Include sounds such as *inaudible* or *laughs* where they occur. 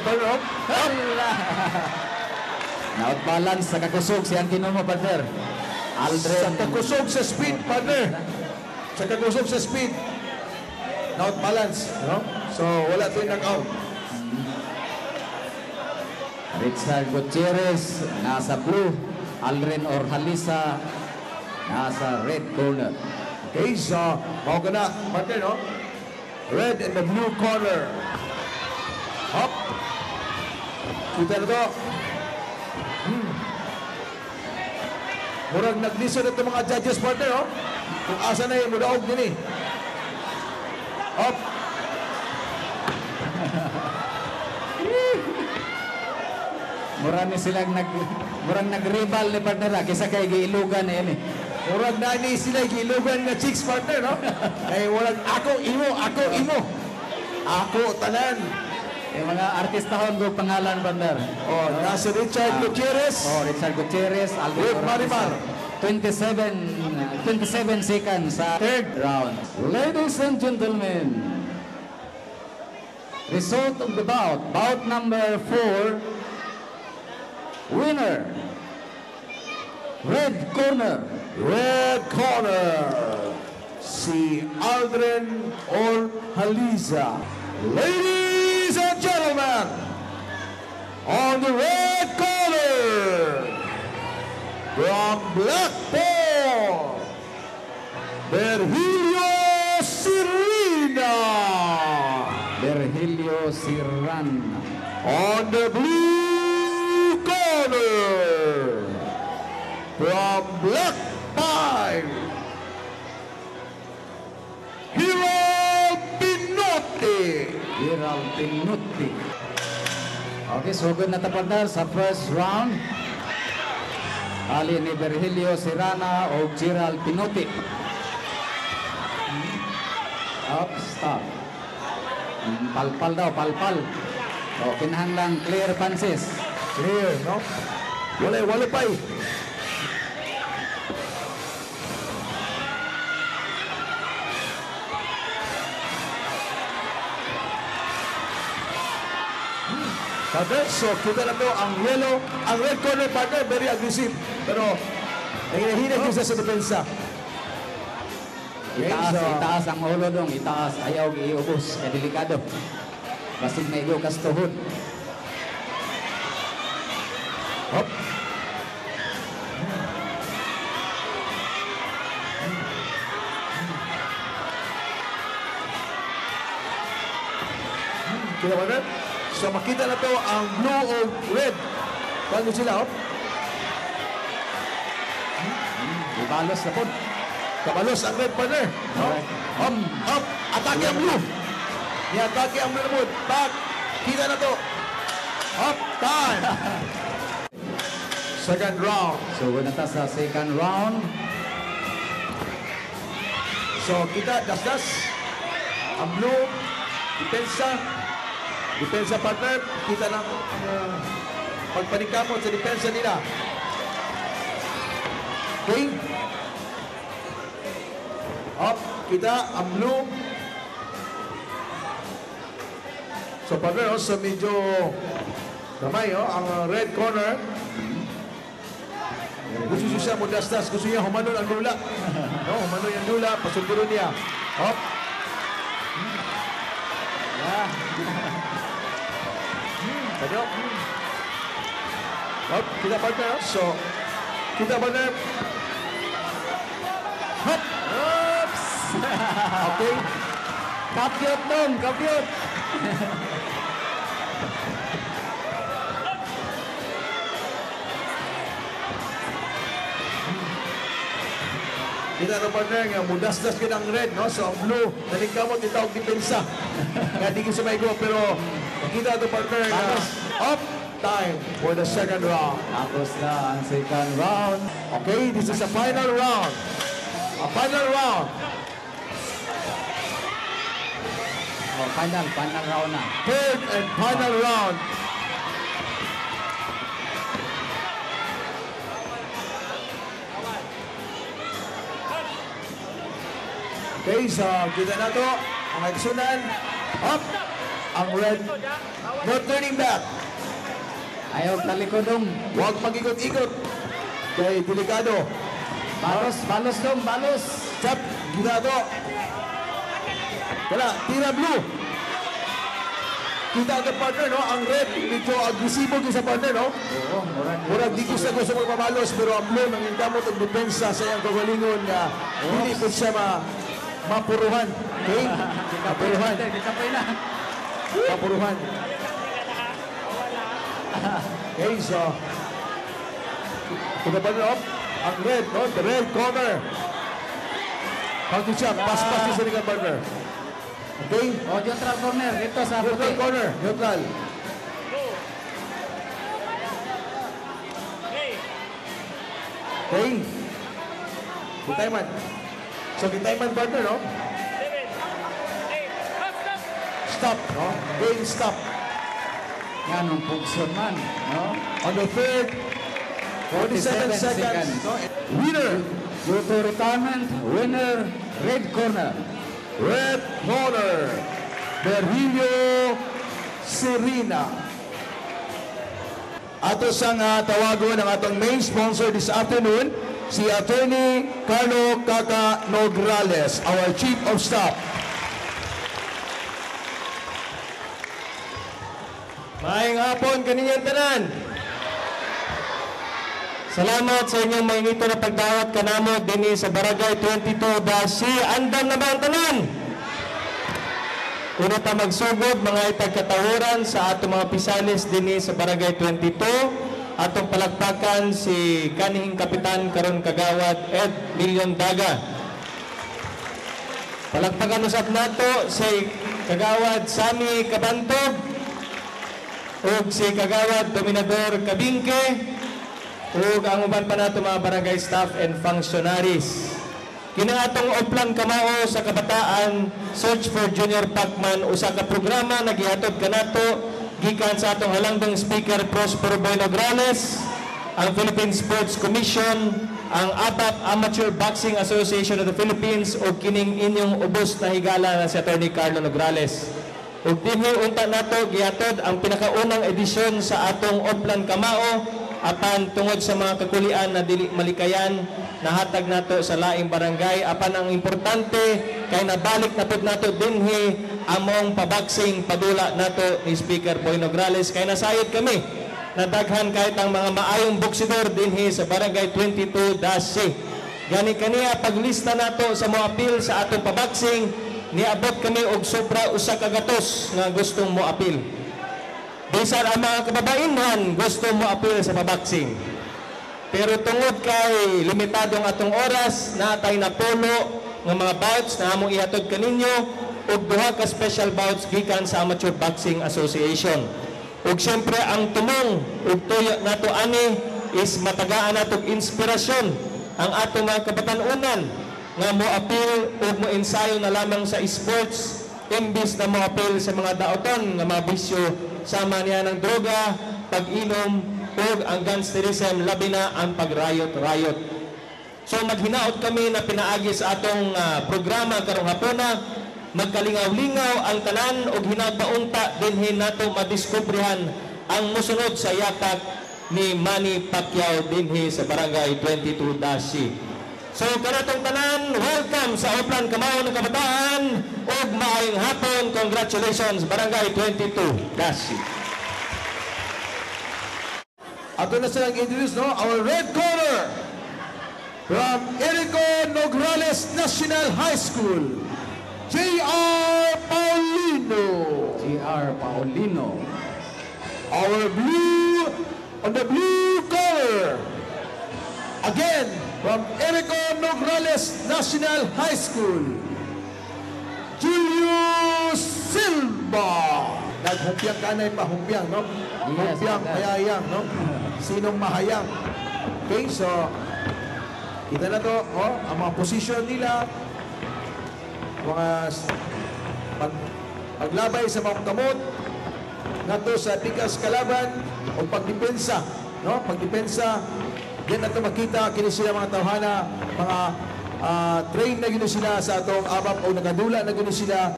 pa rin. Hala! Naut balance sa kakusog si Antino mo, partner. Sa Aldrin. kakusog sa speed, partner. Sa kakusog sa speed. Not balance. No? So, wala ito yung knockout. Richard Gutierrez, nasa blue. Aldrin Orhalisa, nasa red corner. Okay, so, mau ka na, partner, no? Red in the blue corner. Hop. To. Hmm. Murag naglisod ito mga judges, partner, no? Kung asa na yung mudaog din eh. Hop. *laughs* Mura ni silang nag murang nag-rival ni partner ah, kaysa kay giilugan na yan eh. Murag na ni sila gilugan nga chicks, partner, no? *laughs* Kaya walang ako, imo, ako, imo. Ako, tanan. Yung mga artistahon ko pangalan partner. Oh, nasa Richard Gutierrez. Oh, Richard Gutierrez, Aldrin With. Marimar. 27 27 seconds sa third round. Ladies and gentlemen, result of the bout, bout number 4, winner, red corner, Red corner, si Aldrin Orhaliza. Ladies on the red corner, from Blackpool, Virgilio Sirina. Virgilio Sirran. On the blue corner, from Black Pine, Hero Pinotti. Gerald Pinutti. Okay, so good na tapadar sa first round. Ali ni Virgilio Sirana o Gerald Pinutti. Up, stop. Mm, Palpal daw, palpal. O, kinahanglang clear punches. Clear, no? Wala, wala pa eh. Partner, so kita na to ang yellow, ang red corner partner, very aggressive. Pero, nanginahina oh. sa depensa. Okay, Itaas, so- itaas ang ulo dong, itaas. Ayaw iubos, kaya delikado. Basig may iukas tuhod. Hop. Na? So makita na to ang blue o red. Paano sila, hop? Ibalos na po. Kabalos ang red partner. Hop, hop, hop. Atake ang blue. Ni-atake ang blue mood. Back. Kita na to. Hop, time. *laughs* Second round. So, na ta sa second round. So kita dasdas ang blue depensa depensa partner kita ang uh, pagpanikapot sa depensa nila. Okay up kita ang blue. So partner oh, so medyo gamay oh, ang uh, red corner. Gusto siya mo dasdas gusto niya humanon ang dula *laughs* no, humanon yung dula pasunduro niya. Hop Ano? Hop, kita partner. oh. So, kita partner. Hop! Oops! Okay. Kapyot dong, kapyot! Kita na partner nga, mudasdas ka ng red, no? So, ang blue, naligkamot, itawag depensa. Kaya di sa may go, pero kita to partner nga, up, time for the second round. Tapos na ang second round. Okay, this is the final round. A final round. Oh, final, final round na. Third and final round. Okay, so kita na to. Ang nagsunan. Up. Ang red. No turning back. Ayaw talikodong. Huwag mag-ikot-ikot. Kay delikado. Balos, balos dong, balos. Chap, ginado. Wala, tira blue. Kita ang partner, no? Ang red, medyo agresibo sa partner, no? Oo, murag. Murag di gusto gusto magpabalos, pero ang blue, nang gamot ang depensa sa iyang kagalingon nga hindi po siya ma mapuruhan. *laughs* Okay? Mapuruhan. Kikapay na. Mapuruhan. Okay, so Kita pa up, ang red, no? The red corner. Shot, pass-pass din sa legal partner. Okay? O, neutral corner. Dito sa Neutral puti. corner, neutral. Okay? Kitayman. So, Kitayman partner, no? Stop, no? Game stop. Yan ang pugson man. No? On the third, 47 47 seconds. seconds. No? Winner, Due to retirement, winner, red corner. red corner, Berrilio Serena. Ato sang uh, tawagon ang atong main sponsor this afternoon, si Attorney Carlo Caca Nograles, our Chief of Staff. Maayong hapon kaninyang tanan. Salamat sa inyong maingito na pagdawat kanamo dinhi sa Barangay 22 Dasi. Andam na ba ang tanan? Una ta magsugod mga itagkatahuran sa ato mga pisalis dinhi sa Barangay 22. Atong palakpakan si kanihing kapitan karon kagawad Ed Million Daga. Palakpakan usab nato si kagawad Sami Kabantog ug si kagawad Dominador Kabingke ug ang uban pa nato mga barangay staff and functionaries. Kinaatong oplan kamao sa kabataan Search for Junior Pacman usa ka programa nagihatod kanato gikan sa atong halangdong speaker Prospero Boy Nograles, ang Philippine Sports Commission, ang ABAP Amateur Boxing Association of the Philippines ug kining inyong ubos na higala na si Attorney Carlo Nograles. Ug dinhi unta nato gihatod ang pinakaunang edisyon sa atong Oplan Kamao apan tungod sa mga kakulian na dili malikayan nahatag nato sa laing barangay apan ang importante kay nabalik na pud nato dinhi among pabaksing padula nato ni Speaker Boy Nograles kay nasayod kami nadaghan kahit ang mga maayong boksidor dinhi sa barangay 22 Dasi. Gani kaniya paglista nato sa mga apil sa atong pabaksing niabot kami og sobra usa ka gatos nga gustong mo apil. Bisan ang mga kababainhan gusto mo apil sa pabaksing. Pero tungod kay limitadong atong oras, natay na polo nga mga bouts na among ihatod kaninyo ug duha ka special bouts gikan sa Amateur Boxing Association. Ug siyempre ang tumong ug tuyo nato ani is matagaan natog inspirasyon ang atong mga kabatanunan nga mo apil ug mo ensayo na lamang sa sports imbis na mo apil sa mga daoton nga mga bisyo sama niya ng droga, pag-inom ug ang gangsterism labi na ang pagrayot-rayot. So maghinaot kami na pinaagi sa atong ah, programa karong hapuna magkalingaw-lingaw ang tanan ug hinapaunta dinhin nato madiskubrehan ang musunod sa yatak ni Manny Pacquiao dinhi sa barangay 22 Dasi. So kanatong tanan, welcome sa Oplan Kamao ng Kabataan ug maayong hapon. Congratulations Barangay 22 Dasi. Ato na silang introduce, no? Our red corner from Erico Nograles National High School, J.R. Paulino. GR Paulino. Our blue, on the blue corner, again, from Erico Nograles National High School, Julius Silva. Naghumpiang kanay pa, humpiang, no? Yes, Humpiang, mayayang, no? Sinong mahayang? Okay, so, kita na to, oh, ang mga posisyon nila, mga pag, paglabay sa mga kamot, nato sa tikas kalaban o pagdepensa, no? Pagdepensa, diyan nato makita kini sila mga tawhana, mga ah, train na gino sila sa atong abap o nagadula na gino sila